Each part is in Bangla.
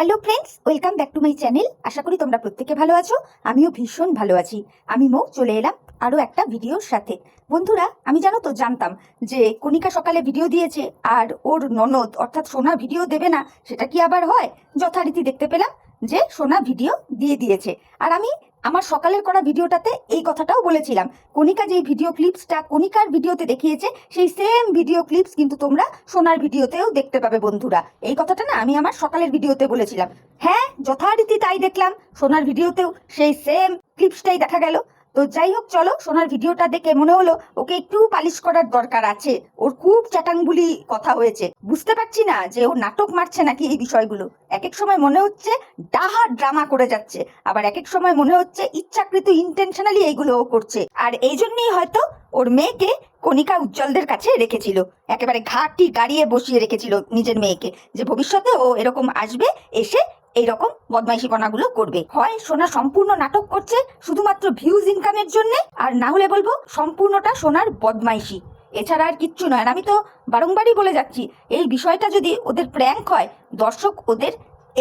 Hello friends welcome back to my channel আশা করি তোমরা প্রত্যেকে ভালো আছো, আমিও ভীষণ ভালো আছি। আমি মৌ, চলে এলাম আরও একটা ভিডিওর সাথে। বন্ধুরা, আমি জানো তো জানতাম যে কণিকা সকালে ভিডিও দিয়েছে আর ওর ননদ অর্থাৎ সোনা ভিডিও দেবে না, সেটা কি আবার হয়? যথারীতি দেখতে পেলাম। যে সোনা ভিডিও দিয়ে দিয়েছে। আর আমি আমার সকালের করা ভিডিওটাতে এই কথাটাও বলেছিলাম। কণিকা যেই ভিডিও ক্লিপসটা কণিকার ভিডিওতে দেখিয়েছে, সেই সেম ভিডিও ক্লিপস কিন্তু তোমরা সোনার ভিডিওতেও দেখতে পাবে বন্ধুরা। এই কথাটা না আমি আমার সকালের ভিডিওতে বলেছিলাম। হ্যাঁ যথারীতি তাই দেখলাম। সোনার ভিডিওতেও সেই সেম ক্লিপসটাই দেখা গেল। তো যাই হোক, চলো সোনার ভিডিওটা দেখে মনে হলো ওকে একটু পালিশ করার দরকার আছে। ওর খুব চ্যাটাংবুলি কথা হয়েছে। বুঝতে পারছি না যে ও নাটক মারছে নাকি এই বিষয়গুলো। এক এক সময় মনে হচ্ছে ডাহা ড্রামা করে যাচ্ছে। আবার এক এক সময় মনে হচ্ছে ইচ্ছাকৃত ইন্টেনশনালি এইগুলো ও করছে। আর এই জন্যই হয়তো ওর মেয়েকে কণিকা উজ্জ্বলদের কাছে রেখেছিল। একেবারে ঘাটটি গাড়িয়ে বসিয়ে রেখেছিল নিজের মেয়েকে। যে ভবিষ্যতে ও এরকম আসবে, এসে এইরকম বদমাইশিপনাগুলো করবে। হয় সোনা সম্পূর্ণ নাটক করছে শুধুমাত্র ভিউজ ইনকামের জন্য, আর না হলে বলব সম্পূর্ণটা সোনার বদমাইশি। এছাড়া আর কিচ্ছু নয় আমি তো বারংবারই বলে যাচ্ছি, এই বিষয়টা যদি ওদের প্র্যাঙ্ক হয়, দর্শক ওদের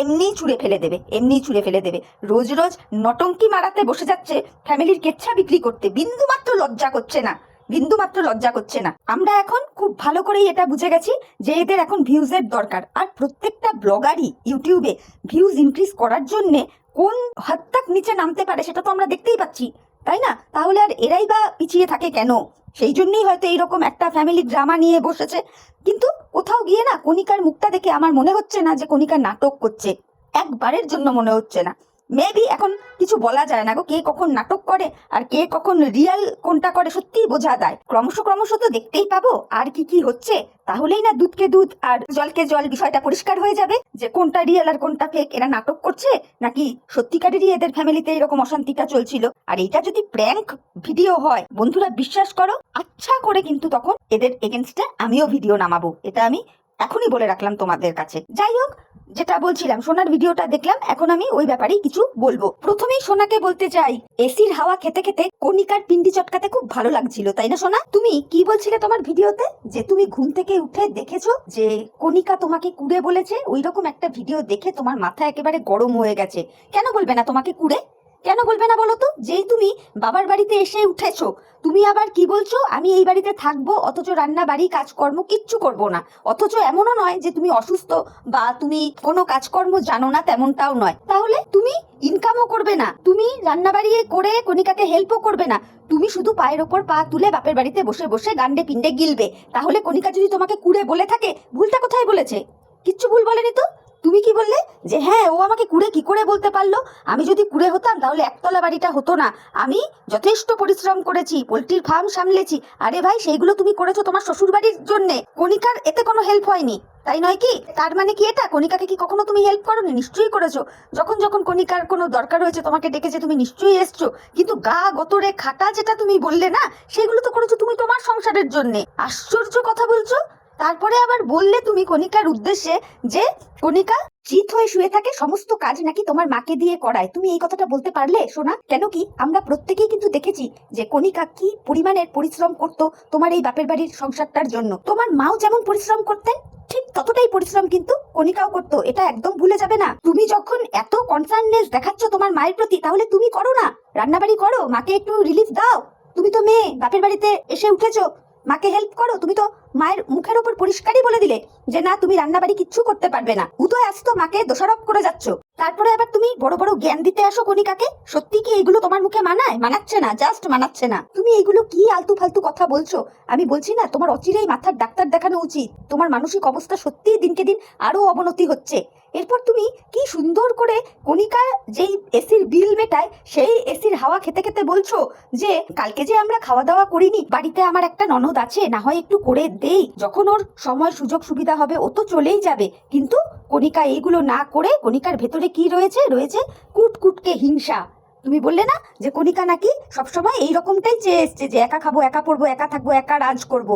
এমনিই ছুঁড়ে ফেলে দেবে, এমনিই ছুঁড়ে ফেলে দেবে। রোজ রোজ নটঙ্কি মারাতে বসে যাচ্ছে ফ্যামিলির কেচ্ছা বিক্রি করতে বিন্দু মাত্র লজ্জা করছে না। বিন্দু মাত্র লজ্জা করছে না। আমরা এখন খুব ভালো করেই এটা বুঝে গেছি যে এদের এখন ভিউজের দরকার। আর প্রত্যেকটা ব্লগারই ইউটিউবে ভিউজ ইনক্রিজ করার জন্যে কোন হাত তাক নিচে নামতে পারে সেটা তো আমরা দেখতেই পাচ্ছি, তাই না? তাহলে আর এরাই বা পিছিয়ে থাকে কেন? সেই জন্যই হয়তো এইরকম একটা ফ্যামিলি ড্রামা নিয়ে বসেছে। কিন্তু কোথাও গিয়ে না কণিকার মুখটা দেখে আমার মনে হচ্ছে না যে কণিকা নাটক করছে। একবারের জন্য মনে হচ্ছে না। মেবি এখন কিছু বলা যায় না গো। কে কখন নাটক করে আর কে কখন রিয়াল কোনটা করে সত্যিই বোঝা দেয় ক্রমশ ক্রমশ তো দেখতেই পাবো আর কি কি হচ্ছে। তাহলেই না দুধকে দুধ আর জলকে জল বিষয়টা পরিষ্কার হয়ে যাবে যে কোনটা রিয়েল আর কোনটা ফেক এরা নাটক করছে নাকি সত্যিকারেরই এদের ফ্যামিলিতে এরকম অশান্তিটা চলছিল? আর এটা যদি প্র্যাঙ্ক ভিডিও হয়, বন্ধুরা বিশ্বাস করো আচ্ছা করে কিন্তু তখন এদের এগেনস্টে আমিও ভিডিও নামাবো। এটা আমি এখনই বলে রাখলাম তোমাদের কাছে। যাই হোক যেটা বলছিলাম, সোনার ভিডিওটা দেখলাম, এখন আমি ওই ব্যাপারেই কিছু বলব। প্রথমেই সোনাকে বলতে চাই, এসির হাওয়া খেতে খেতে কণিকার পিন্ডি চটকাতে খুব ভালো লাগছিল, তাই না সোনা? তুমি কি বলছিলে তোমার ভিডিওতে? যে তুমি ঘুম থেকে উঠে দেখেছ যে কণিকা তোমাকে কুড়ে বলেছে ওই রকম একটা ভিডিও দেখে তোমার মাথা একেবারে গরম হয়ে গেছে। কেন বলবে না তোমাকে কুড়ে? কেন বলবে না বলো তো? যেই তুমি বাবার বাড়িতে এসে উঠেছো, তুমি আবার কি বলছো? আমি এই বাড়িতে থাকব, অথচ রান্না বাড়ি, কাজকর্ম কিচ্ছু করব না। অথচ এমনও নয় যে তুমি অসুস্থ বা তুমি কোনো কাজকর্ম জানো না, তেমনটাও নয়। তাহলে তুমি ইনকামও করবে না, তুমি রান্না বাড়ি করে কণিকাকে হেল্পও করবে না। তুমি শুধু পায়ের ওপর পা তুলে বাপের বাড়িতে বসে বসে গান্ডে পিণ্ডে গিলবে। তাহলে কণিকা যদি তোমাকে কুড়ে বলে থাকে, ভুলটা কোথায় বলেছে? কিচ্ছু ভুল বলেনি তো? তুমি কি বললে? যে হ্যাঁ ও আমাকে কুড়ে কি করে বলতে পারল? আমি যদি কুড়ে হতাম, তাহলে একতলা বাড়িটা হতো না। আমি যথেষ্ট পরিশ্রম করেছি, পোলট্রির ফার্ম সামলেছি। আরে ভাই, সেইগুলো তুমি করেছ তোমার শ্বশুর বাড়ির জন্য। কণিকার এতে কোনো হেল্প হয়নি। তাই নয় কি? তার মানে কি এটা? কণিকাকে কি কখনো তুমি হেল্প করোনি? নিশ্চয়ই করেছ। যখন যখন কণিকার কোনো দরকার হয়েছে, তোমাকে ডেকেছে তুমি নিশ্চয়ই এসছো। কিন্তু গা গতরে খাটা যেটা তুমি বললে না, সেগুলো তো করেছ তুমি তোমার সংসারের জন্য। আশ্চর্য কথা বলছো? তারপরে আবার বললে তুমি কণিকার উদ্দেশ্যে যে কণিকা চিত হয়ে শুয়ে থাকে, সমস্ত কাজ নাকি তোমার মাকে দিয়ে করায়। তুমি এই কথাটা বলতে পারলে, সোনা? কেন কি? আমরা প্রত্যেকেই কিন্তু দেখেছি যে কণিকা কি পরিমাণের পরিশ্রম করত তোমার এই বাপের বাড়ির সংসারটার জন্য। তোমার মাও যেমন পরিশ্রম করতেন, ঠিক ততটাই পরিশ্রম কিন্তু কণিকাও করতো। এটা একদম ভুলে যাবে না। তুমি যখন এত কনসার্ননেস দেখাচ্ছ তোমার মায়ের প্রতি, তাহলে তুমি করো না। রান্নাবাড়ি করো, মাকে একটু রিলিফ দাও। তুমি তো মেয়ে, বাপের বাড়িতে এসে উঠেছো। মাকে হেল্প করো। তুমি তো মায়ের মুখের ওপর পরিষ্কারই বলে দিলে যে না, তুমি রান্নাবাড়ি কিচ্ছু করতে পারবে না। উদয় আসতো মাকে দোষারোপ করে যাচ্ছ। তারপরে আবার তুমি বড় বড় জ্ঞান দিতে আসো কণিকাকে? সত্যি কি এগুলো তোমার মুখে মানায়? মানাচ্ছে না জাস্ট মানাচ্ছে না। তুমি এইগুলো কি আলতু ফালতু কথা বলছো? আমি বলছি না, তোমার অচিরেই মাথার ডাক্তার দেখানো উচিত। তোমার মানসিক অবস্থা সত্যিই দিনকে দিন আরও অবনতি হচ্ছে। এরপর তুমি কি সুন্দর করে কণিকা যেই এসির বিল মেটায়, সেই এসির হাওয়া খেতে খেতে বলছো যে, কালকে যে আমরা খাওয়া দাওয়া করিনি, বাড়িতে আমার একটা ননদ আছে, না হয় একটু করে দেই যখন ওর সময়, সুযোগ, সুবিধা হবে, ও তো চলেই যাবে। কিন্তু কণিকা এইগুলো না করে, কণিকার ভেতরে কি রয়েছে? রয়েছে কুটকুটকে হিংসা। তুমি বললে না যে কণিকা নাকি সবসময় এই রকমটাই চেয়ে এসছে যে একা খাব, একা পড়ব, একা থাকব, একা রাজ করব।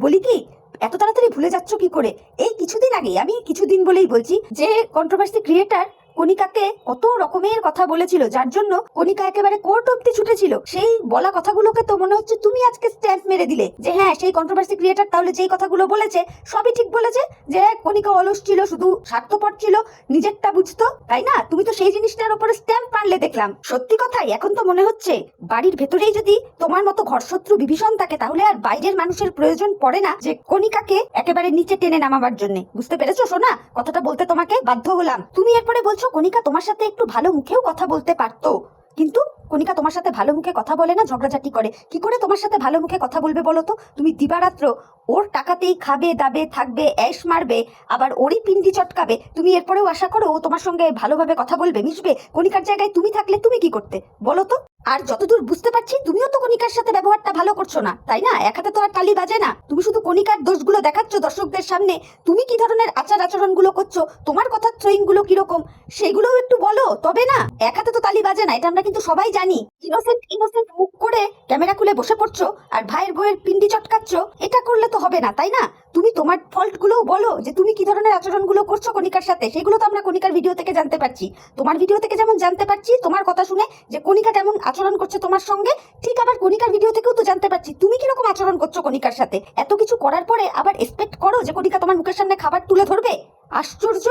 বলি কি, এত তাড়াতাড়ি ভুলে যাচ্ছ কি করে? এই কিছুদিন আগে আমি কিছুদিন বলেই বলছি যে কন্ট্রোভার্সি ক্রিয়েটার কণিকাকে কত রকমের কথা বলেছিল, যার জন্য কণিকা একেবারে কোর্ট অব্দি ছুটেছিল। সেই বলা কথাগুলোকে তো মনে হচ্ছে তুমি আজকে স্ট্যাম্প মেরে দিলে যে হ্যাঁ সেই কন্ট্রোভার্সি ক্রিয়েটার তাহলে যেই কথাগুলো বলেছে, সবই ঠিক বলেছে যে কণিকা অলস ছিল, শুধু স্বার্থপর ছিল, নিজেরটা বুঝতো, তাই না? তুমি তো সেই জিনিসটার উপরে স্ট্যাম্প মারলে দেখলাম। সত্যি কথাই, এখন তো মনে হচ্ছে বাড়ির ভেতরেই যদি তোমার মতো ঘরশত্রু বিভীষণ থাকে, তাহলে আর বাইরের মানুষের প্রয়োজন পড়ে না যে কণিকাকে একেবারে নিচে টেনে নামাবার জন্য। বুঝতে পেরেছ, সোনা? কথাটা বলতে তোমাকে বাধ্য হলাম। তুমি এরপরে বলছো কণিকা তোমার সাথে একটু ভালো মুখেও কথা বলতে পারতো। কিন্তু কণিকা তোমার সাথে ভালো মুখে কথা বলে না, ঝগড়াঝাটি করে। কি করে তোমার সাথে ভালো মুখে কথা বলবে বলো তো? তুমি দিবারাত্র ওর টাকাতেই খাবে, দাবে, থাকবে, অ্যাশ মারবে, আবার ওরই পিন্ডি চটকাবে। তুমি এরপরেও আশা করো ও তোমার সঙ্গে ভালোভাবে কথা বলবে, মিশবে? কণিকার জায়গায় তুমি থাকলে তুমি কি করতে? বলো তো? আর যতদূর বুঝতে পারছি, তুমিও তো কণিকার সাথে ব্যবহারটা ভালো করছ না, তাই না? এক হাতে তো আর তালি বাজে না। তুমি শুধু কণিকার দোষগুলো দেখাচ্ছ দর্শকদের সামনে। তুমি কি ধরনের আচার আচরণগুলো করছ? তোমার কথা থ্রোয়িংগুলো কীরকম? সেগুলোও একটু বলো, তবে না। এক হাতে তো তালি বাজে না, এটা আমরা কিন্তু সবাই জানি ইনোসেন্ট ইনোসেন্ট মুখ করে ক্যামেরা খুলে বসে পড়ছো আর ভাইয়ের বইয়ের পিন্ডি চটকাচ্ছ, এটা করলে তো হবে না, তাই না? তুমি তোমার ফল্ট গুলোও বলো যে তুমি কি ধরনের আচরণগুলো করছ কণিকার সাথে, সেগুলো তো আমরা কণিকার ভিডিও থেকে জানতে পারছি। তোমার ভিডিও থেকে যেমন জানতে পারছি, তোমার কথা শুনে যে কণিকা কেমন আচরণ করছে তোমার সঙ্গে, ঠিক আবার কণিকার ভিডিও থেকেও তো জানতে পারছি। তুমি কীরকম আচরণ করছ কণিকার সাথে? এত কিছু করার পরে আবার এক্সপেক্ট করো যে কণিকা তোমার মুখের সামনে খাবার তুলে ধরবে? আশ্চর্য!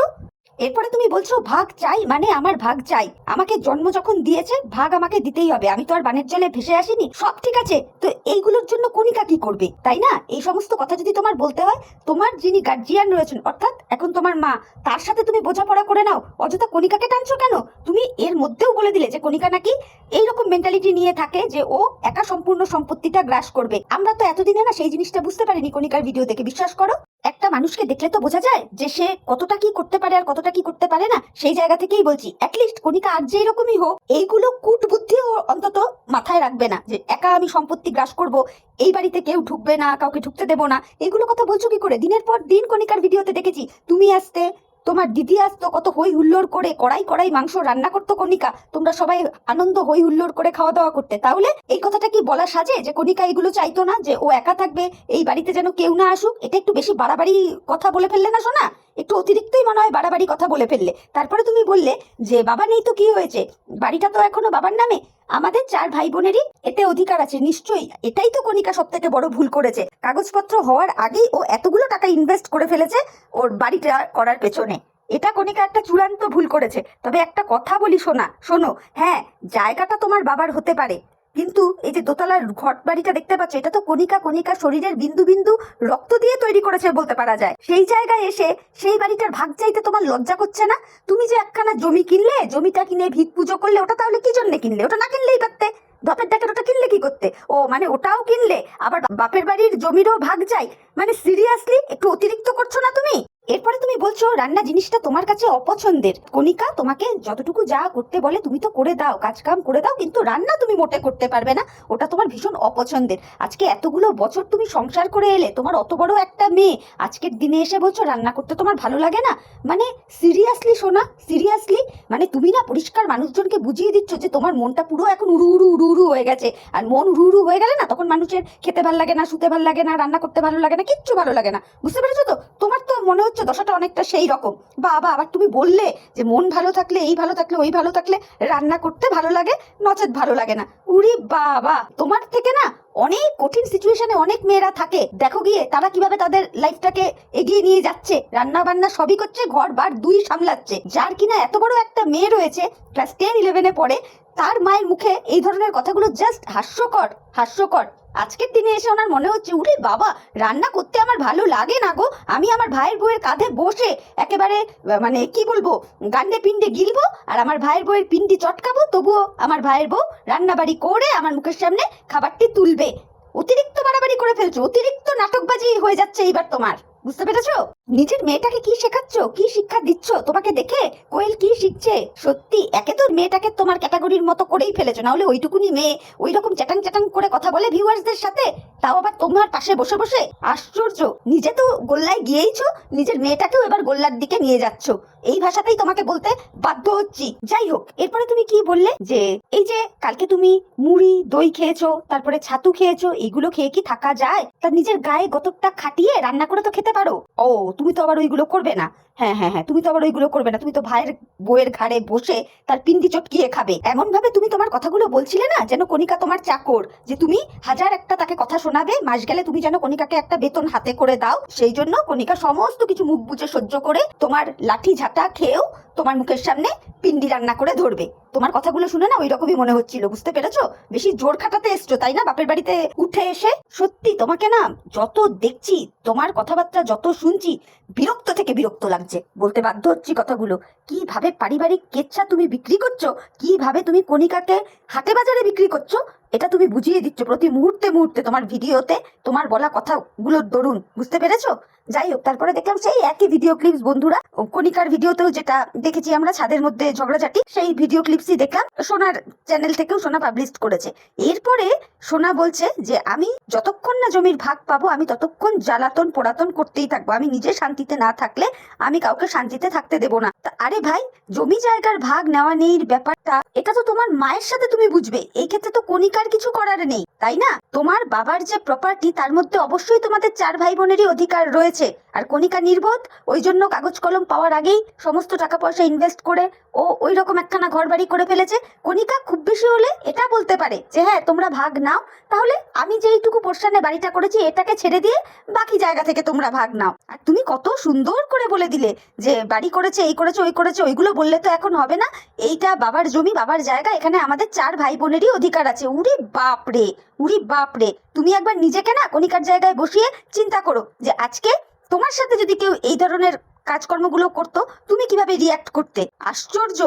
এরপরে তুমি বলছো, ভাগ চাই মানে আমার ভাগ চাই। আমাকে জন্ম যখন দিয়েছে, ভাগ আমাকে দিতেই হবে। আমি তো আর বানের জলে ভেসে আসিনি। সব ঠিক আছে। তো এইগুলোর জন্য কণিকা কি করবে? তাই না? এই সমস্ত কথা যদি তোমার বলতে হয়, তোমার যিনি গার্জিয়ান রয়েছেন, অর্থাৎ এখন তোমার মা, তার সাথে তুমি বোঝাপড়া করে নাও। অযথা কণিকাকে টানছো কেন? তুমি এর মধ্যেও বলে দিলে যে কণিকা নাকি এইরকম মেন্টালিটি নিয়ে থাকে যে ও একা সম্পূর্ণ সম্পত্তিটা গ্রাস করবে। আমরা তো এতদিনে না সেই জিনিসটা বুঝতে পারিনি কণিকার ভিডিও দেখে, বিশ্বাস করো? একটা মানুষকে দেখলে তো বোঝা যায় যে সে কতটা কি করতে পারে আর কতটা কি করতে পারে না, সেই জায়গা থেকেই বলছি অ্যাটলিস্ট কণিকা আর যে এরকমই হোক, এইগুলো কুট বুদ্ধি ও অন্তত মাথায় রাখবে না যে একা আমি সম্পত্তি গ্রাস করব, এই বাড়িতে কেউ ঢুকবে না, কাউকে ঢুকতে দেবো না। এগুলো কথা বলছো কি করে? দিনের পর দিন কণিকার ভিডিওতে দেখেছি, তুমি আসতে তোমার দিদি আসতো কত হই হুল্লোড় করে কড়াই কড়াই মাংস রান্না করতো কণিকা। তোমরা সবাই আনন্দ হই হুল্লোড় করে খাওয়া দাওয়া করতে। তাহলে এই কথাটা কি বলা সাজে যে কণিকা এগুলো চাইতো না যে ও একা থাকবে, এই বাড়িতে যেন কেউ না আসুক? এটা একটু বেশি বাড়াবাড়ি কথা বলে ফেললে না শোনা একটু অতিরিক্তই মনে হয় বাড়াবাড়ি কথা বলে ফেললে। তারপরে তুমি বললে যে বাবা নেই তো কি হয়েছে? বাড়িটা তো এখনও বাবার নামে। আমাদের চার ভাই বোনেরই এতে অধিকার আছে, নিশ্চয়ই। এটাই তো কণিকা সব থেকে বড় ভুল করেছে। কাগজপত্র হওয়ার আগেই ও এতগুলো টাকা ইনভেস্ট করে ফেলেছে ওর বাড়িটা করার পেছনে। এটা কণিকা একটা চূড়ান্ত ভুল করেছে। তবে একটা কথা বলি শোনা শোনো হ্যাঁ জায়গাটা তোমার বাবার হতে পারে। কিন্তু এই যে দোতলার ঘট বাড়িটা দেখতে পাচ্ছ, এটা তো কণিকা কণিকা শরীরের বিন্দু বিন্দু রক্ত দিয়ে তৈরি করেছে বলতে পারা যায়। সেই জায়গায় এসে সেই বাড়িটার ভাগ চাইতে তোমার লজ্জা করছে না? তুমি যে একখানা জমি কিনলে, জমিটা কিনে ভিক পুজো করলে, ওটা তাহলে কি জন্য কিনলে? ওটা না কিনলেই পারতে। বাপের ডাকের ওটা কিনলে কি করতে? ও মানে ওটাও কিনলে, আবার বাপের বাড়ির জমিরও ভাগ চাই। মানে সিরিয়াসলি একটু অতিরিক্ত করছ না তুমি? এরপরে তুমি বলছো, রান্না জিনিসটা তোমার কাছে অপছন্দের। কণিকা, তোমাকে যতটুকু যা করতে বলে তুমি তো করে দাও কাজ কাম করে দাও, কিন্তু রান্না তুমি মোটে করতে পারবে না। ওটা তোমার ভীষণ অপছন্দের। আজকে এতগুলো বছর তুমি সংসার করে এলে, তোমার অত বড় একটা মেয়ে, আজকের দিনে এসে বলছো, রান্না করতে তোমার ভালো লাগে না? মানে সিরিয়াসলি শোনা, সিরিয়াসলি মানে তুমি না পরিষ্কার মানুষজনকে বুঝিয়ে দিচ্ছ যে তোমার মনটা পুরো এখন উড়ু উড়ু উড়ু উড়ু হয়ে গেছে। আর মন উড়ু উড়ু হয়ে গেলে না তখন মানুষের খেতে ভালো লাগে না, শুতে ভালো লাগে না, রান্না করতে ভালো লাগে না, কিচ্ছু ভালো লাগে না। বুঝতে পেরেছ তো? তোমার তো মনে হচ্ছে দশাটা অনেকটা সেই রকম। বাবা, আবার তুমি বললে যে মন ভালো থাকলে এই ভালো থাকলে ওই ভালো থাকলে রান্না করতে ভালো লাগে, নচেত ভালো লাগে না। উরি বাবা, তোমার থেকে না অনেক কঠিন সিচুয়েশনে অনেক মেয়েরা থাকে। দেখো গিয়ে তারা কীভাবে তাদের লাইফটাকে এগিয়ে নিয়ে যাচ্ছে। রান্না বান্না সবই করছে ঘর বার দুই সামলাচ্ছে। যার কিনা এত বড় একটা মেয়ে রয়েছে ক্লাস টেন ইলেভেনে পড়ে। তার মায়ের মুখে এই ধরনের কথাগুলো জাস্ট হাস্যকর হাস্যকর। আজকের দিনে এসে ওনার মনে হচ্ছে, উরে বাবা, রান্না করতে আমার ভালো লাগে না গো। আমি আমার ভাইয়ের বউয়ের কাঁধে বসে একেবারে মানে কি বলব, গান্ডে পিণ্ডে গিলবো আর আমার ভাইয়ের বউয়ের পিন্ডি চটকাবো, তবুও আমার ভাইয়ের বউ রান্নাবাড়ি করে আমার মুখের সামনে খাবারটি তুলবে। অতিরিক্ত বাড়াবাড়ি করে ফেলছো, অতিরিক্ত নাটকবাজি হয়ে যাচ্ছে এইবার তোমার। বুঝতে পেরেছ? নিজের মেয়েটাকে কি শেখাচ্ছ? কি শিক্ষা দিচ্ছ? তোমাকে দেখে কোয়েল কি শিখছে? সত্যি, একে তো মেয়েটাকে তোমার ক্যাটাগরির মতো করেই ফেলেছো। না হলে ওইটুকুনি মেয়ে ওই রকম চ্যাটাং চ্যাটাং করে কথা বলে ভিউয়ার্সদের সাথে? তাও আবার তোমার পাশে বসে বসে? আশ্চর্য! নিজে তো গোল্লায় গিয়েইছো, নিজের মেয়েটাকেও এবার গোল্লার দিকে নিয়ে যাচ্ছ। এই ভাষাতেই তোমাকে বলতে বাধ্য হচ্ছি। যাই হোক, এরপরে তুমি কি বললে? যে এই যে কালকে তুমি মুড়ি, দই খেয়েছো, তারপরে ছাতু খেয়েছো, এইগুলো খেয়ে কি থাকা যায়? তার নিজের গায়ে গতকটা খাটিয়ে রান্না করে তো খেতে পারো। ও, তুমি তো আবার ওইগুলো করবে না। হ্যাঁ হ্যাঁ হ্যাঁ তুমি তো আবার ওইগুলো করবে না। তুমি তো ভাইয়ের বইয়ের ঘাড়ে বসে তার পিন্ডি চটকিয়ে খাবে। এমন ভাবে তুমি তোমার কথাগুলো বলছিলে না, যেন কণিকা তোমার চাকর, যে তুমি হাজার একটা তাকে কথা শোনাবে, মাস গেলে তুমি যেন কণিকাকে একটা বেতন হাতে করে দাও। সেই জন্য কণিকা সমস্ত কিছু মুখ বুঝে সহ্য করে তোমার লাঠি ঝাঁটা খেয়েও তোমার মুখের সামনে পিন্ডি রান্না করে ধরবে। তোমার কথাগুলো শুনে না ওই রকমই মনে হচ্ছিল, বুঝতে পেরেছ? বেশি জোর খাটাতে এসছো, তাই না? বাপের বাড়িতে উঠে এসে সত্যি তোমাকে না যত দেখছি, তোমার কথাবার্তা যত শুনছি, বিরক্ত থেকে বিরক্ত লাগছে। বলতে বাধ্য হচ্ছি কথাগুলো। কীভাবে পারিবারিক কেচ্ছা তুমি বিক্রি করছ? কীভাবে তুমি কণিকাকে হাটে বাজারে বিক্রি করছ? এটা তুমি বুঝিয়ে দিচ্ছ প্রতি মুহূর্তে মুহূর্তে তোমার ভিডিওতে। তোমার বলা কথাগুলোর দরুন বুঝতে পেরেছ? যাই হোক, তারপরে দেখলাম সেই একই ভিডিও ক্লিপস বন্ধুরা। কণিকার ভিডিওতেও যেটা দেখেছি আমরা, ছাদের মধ্যে ঝগড়াঝাটি, সেই ভিডিও ক্লিপসই দেখলাম সোনার চ্যানেল থেকেও সোনা পাবলিশ করেছে। এরপরে সোনা বলছে যে, আমি যতক্ষণ না জমির ভাগ পাবো, আমি ততক্ষণ জ্বালাতন পোড়াতন করতেই থাকব। আমি নিজে শান্তিতে না থাকলে আমি কাউকে শান্তিতে থাকতে দেবো না। আরে ভাই, জমি জায়গার ভাগ নেওয়া নেই ব্যাপারটা, এটা তো তোমার মায়ের সাথে তুমি বুঝবে। এই ক্ষেত্রে তো কণিকার কিছু করার নেই, তাই না? তোমার বাবার যে প্রপার্টি তার মধ্যে অবশ্যই তোমাদের চার ভাই বোনেরই অধিকার রয়েছে। আর কণিকা নির্বোধ, ওই জন্য কাগজ কলম পাওয়ার আগেই সমস্ত টাকা পয়সা ইনভেস্ট করে ও ওই রকম একখানা ঘর বাড়ি করে ফেলেছে। কণিকা খুব বেশি হলে এটা বলতে পারে যে হ্যাঁ তোমরা ভাগ নাও। তাহলে আমি যেইটুকু পোর্শনে বাড়িটা করেছি, এটাকে ছেড়ে দিয়ে বাকি জায়গা থেকে তোমরা ভাগ নাও। আর তুমি কত সুন্দর করে বলে দিলে যে, বাড়ি করেছে, এই করেছে, ওই করেছে, ওইগুলো বললে তো এখন হবে না। এইটা বাবার জমি, বাবার জায়গা, এখানে আমাদের চার ভাই বোনেরই অধিকার আছে। উরি বাপ রে উরি বাপ তুমি একবার নিজেকে না কণিকার জায়গায় বসিয়ে চিন্তা করো যে, আজকে তোমার সাথে যদি কেউ এই ধরনের কাজকর্মগুলো করতো, তুমি কীভাবে রিয়াক্ট করতে? আশ্চর্য!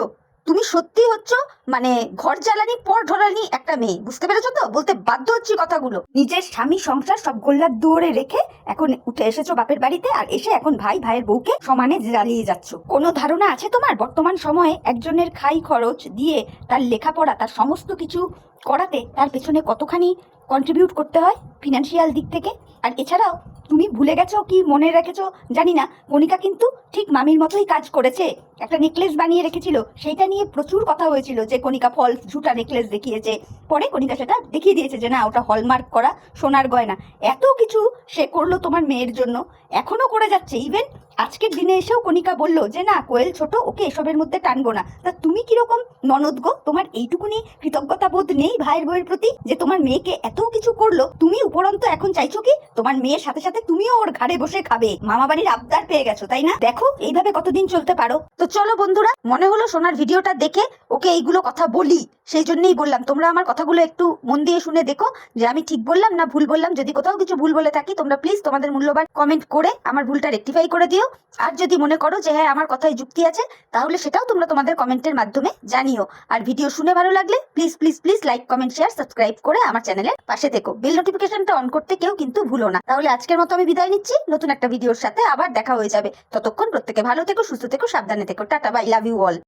তুমি সত্যি হচ্ছ মানে ঘর জ্বালানি, পর ঢলানি একটা মেয়ে, বুঝতে পেরেছ তো? বলতে বাধ্য হচ্ছি কথাগুলো। নিজের স্বামী, সংসার, সব গোল্লার দুয়ারে রেখে এখন উঠে এসেছ বাপের বাড়িতে আর এসে এখন ভাই, ভাইয়ের বউকে সমানে জ্বালিয়ে যাচ্ছ। কোনো ধারণা আছে তোমার? বর্তমান সময়ে একজনের খাই খরচ দিয়ে তার লেখাপড়া, তার সমস্ত কিছু করাতে তার পেছনে কতখানি কন্ট্রিবিউট করতে হয় ফিনান্সিয়াল দিক থেকে? আর এছাড়াও তুমি ভুলে গেছো কি মনে রেখেছো? জানি না। কণিকা কিন্তু ঠিক মামির মতোই কাজ করেছে। একটা নেকলেস বানিয়ে রেখেছিল। সেইটা নিয়ে প্রচুর কথা হয়েছিল যে কণিকা ফলস ঝুটা নেকলেস দেখিয়েছে। পরে কণিকা সেটা দেখিয়ে দিয়েছে যে না, ওটা হলমার্ক করা সোনার গয়না। এত কিছু সে করল তোমার মেয়ের জন্য। এখনও করে যাচ্ছে। ইভেন আজকের দিনে এসেও কণিকা বলল যে, না, কোয়েল ছোট, ওকে এসবের মধ্যে টানবো না। তা তুমি কীরকম ননদ গো, তোমার এইটুকুনি কৃতজ্ঞতা বোধ নেই ভাইয়ের বউয়ের প্রতি যে, তোমার মেয়েকে এত কিছু করল? তুমি উপরন্ত এখন চাইছো কি? তোমার মেয়ের সাথে সাথে তুমিও ওর ঘাড়ে বসে খাবে। মামা বাড়ির আবদার পেয়ে গেছো, তাই না? দেখো, এইভাবে কতদিন চলতে পারো। তো চলো বন্ধুরা, মনে হলো সোনার ভিডিওটা দেখে ওকে এইগুলো কথা বলি। সেই জন্যই বললাম, তোমরা আমার কথাগুলো একটু মন দিয়ে শুনে দেখো যে, আমি ঠিক বললাম না ভুল বললাম। যদি কোথাও কিছু ভুল বলে থাকি, তোমরা প্লিজ তোমাদের মূল্যবান কমেন্ট করে আমার ভুলটা রেক্টিফাই করে দিও। আর যদি মনে করো যে হ্যাঁ আমার কথায় যুক্তি আছে, তাহলে সেটাও তোমরা তোমাদের কমেন্টের মাধ্যমে জানিও। আর ভিডিও শুনে ভালো লাগলে please please please like comment share subscribe করে আমার চ্যানেলের পাশে থেকো। বেল নোটিফিকেশনটা অন করতে কেউ কিন্তু ভুলো না। তাহলে আজকের মতো আমি বিদায় নিচ্ছি। নতুন একটা ভিডিওর সাথে আবার দেখা হয়ে যাবে। ততক্ষণ প্রত্যেকে ভালো থেকো, সুস্থ থেকো, সাবধানে থেকো। Tata bye love you all